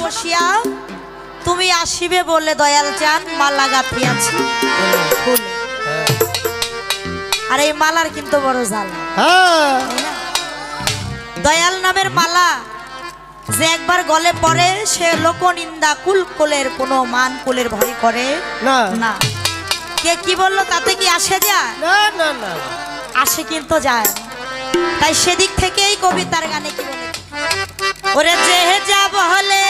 বসিয়া তুমি আসিবে বলে দয়াল চান মালা গাঁথিয়াছি। আর এই মালার কিন্তু বড় জাল দয়াল নামের মালা যে একবার গলে পড়ে সে লোকনিন্দা কুল কোলের কোনো মান কুলের ভয় করে না। কে কি বলল তাতে কি আসে যায়? না না না আসে কিন্তু যায়। তাই সেদিক থেকেই কবিতার গানে কি বলে? ওরে যে যাব বহলে